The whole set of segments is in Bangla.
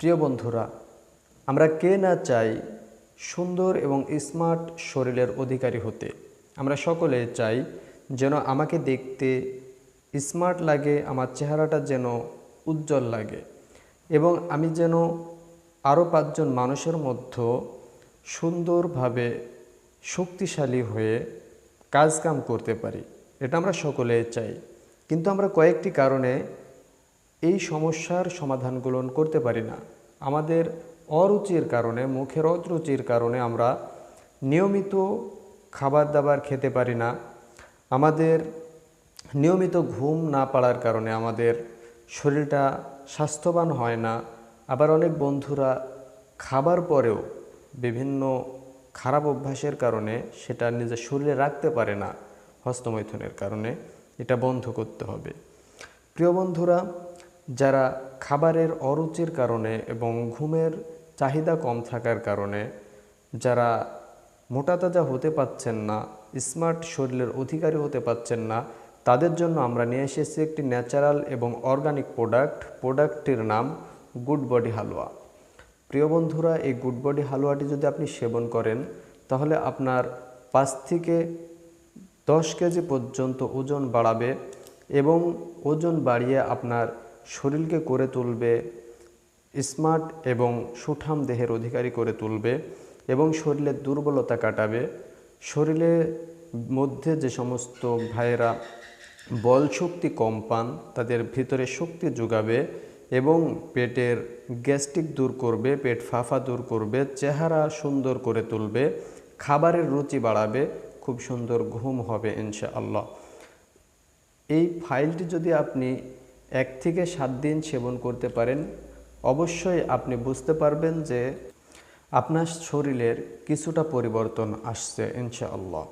প্রিয় বন্ধুরা, আমরা কে না চাই সুন্দর এবং স্মার্ট শরীরের অধিকারী হতে। আমরা সকলে চাই যেন আমাকে দেখতে স্মার্ট লাগে, আমার চেহারাটা যেন উজ্জ্বল লাগে এবং আমি যেন আরও পাঁচজন মানুষের মধ্যে সুন্দরভাবে শক্তিশালী হয়ে কাজকাম করতে পারি। এটা আমরা সকলে চাই। কিন্তু আমরা কয়েকটি কারণে এই সমস্যার সমাধানগুলো করতে পারি না। আমাদের অরুচির কারণে, মুখের অরুচির কারণে আমরা নিয়মিত খাবার দাবার খেতে পারি না। আমাদের নিয়মিত ঘুম না পাড়ার কারণে আমাদের শরীরটা স্বাস্থ্যবান হয় না। আবার অনেক বন্ধুরা খাবার পরেও বিভিন্ন খারাপ অভ্যাসের কারণে সেটা নিজের শরীরে রাখতে পারে না হস্তমৈথুনের কারণে। এটা বন্ধ করতে হবে। প্রিয় বন্ধুরা যারা খাবারের অরুচির কারণে এবং ঘুমের চাহিদা কম থাকার কারণে, যারা মোটা তাজা হতে পাচ্ছেন না, স্মার্ট শরীরের অধিকারী হতে পাচ্ছেন না, তাদের জন্য আমরা নিয়ে এসেছি একটি ন্যাচারাল এবং অর্গানিক প্রোডাক্ট। প্রোডাক্টটির নাম গুড বডি হালুয়া। প্রিয় বন্ধুরা, এই গুড বডি হালুয়াটি যদি আপনি সেবন করেন, তাহলে আপনার পাঁচ থেকে দশ কেজি পর্যন্ত ওজন বাড়াবে এবং ওজন বাড়িয়ে আপনার শরীরকে করে তুলবে, স্মার্ট এবং সুঠাম দেহের অধিকারী করে তুলবে এবং শরীরের দুর্বলতা কাটাবে। শরীরের মধ্যে যে সমস্ত ভাইয়েরা বল শক্তি কম পান, তাদের ভিতরে শক্তি যোগাবে এবং পেটের গ্যাস্ট্রিক দূর করবে, পেট ফাফা দূর করবে, চেহারা সুন্দর করে তুলবে, খাবারের রুচি বাড়াবে, খুব সুন্দর ঘুম হবে ইনশাআল্লাহ। এই ফাইলটি যদি আপনি এক থেকে সাত দিন সেবন করতে পারেন। অবশ্যই আপনি বুঝতে পারবেন যে আপনার শরীরের কিছুটা পরিবর্তন আসছে, ইনশাআল্লাহ।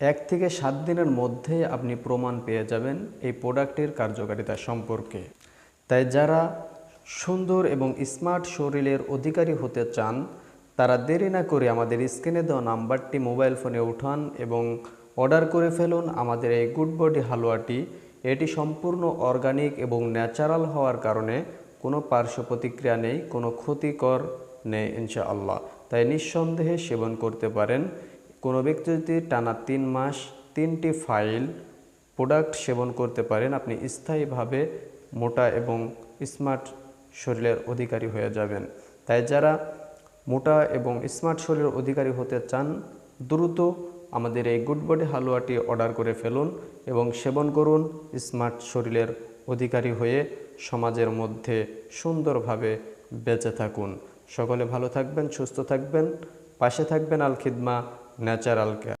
এক থেকে সাত দিনের মধ্যে আপনি প্রমাণ পেয়ে যাবেন এই প্রোডাক্টের কার্যকারিতা সম্পর্কে। তাই যারা সুন্দর এবং স্মার্ট শরীরের অধিকারী হতে চান, তারা দেরি না করে আমাদের স্ক্রিনে দেওয়া নাম্বারটি মোবাইল ফোনে উঠান এবং অর্ডার করে ফেলুন। আমাদের এই গুড বডি হালুয়াটি এটি সম্পূর্ণ অর্গানিক এবং ন্যাচারাল হওয়ার কারণে কোনো পার্শ্ব প্রতিক্রিয়া নেই, কোনো ক্ষতিকর নেই, ইনশাআল্লাহ। তাই নিঃসন্দেহে সেবন করতে পারেন। কোনো ব্যক্তি যদি টানা তিন মাস তিনটি ফাইল প্রোডাক্ট সেবন করতে পারেন, আপনি স্থায়ীভাবে মোটা এবং স্মার্ট শরীরের অধিকারী হয়ে যাবেন। তাই যারা মোটা এবং স্মার্ট শরীরের অধিকারী হতে চান, দ্রুত আমাদের এই গুড বডি হালুয়াটি অর্ডার করে ফেলুন এবং সেবন করুন। স্মার্ট শরীরের অধিকারী হয়ে সমাজের মধ্যে সুন্দরভাবে বেঁচে থাকুন। সকলে ভালো থাকবেন, সুস্থ থাকবেন। পাশে থাকবেন আল খিদমা, ন্যাচারাল কেয়ার।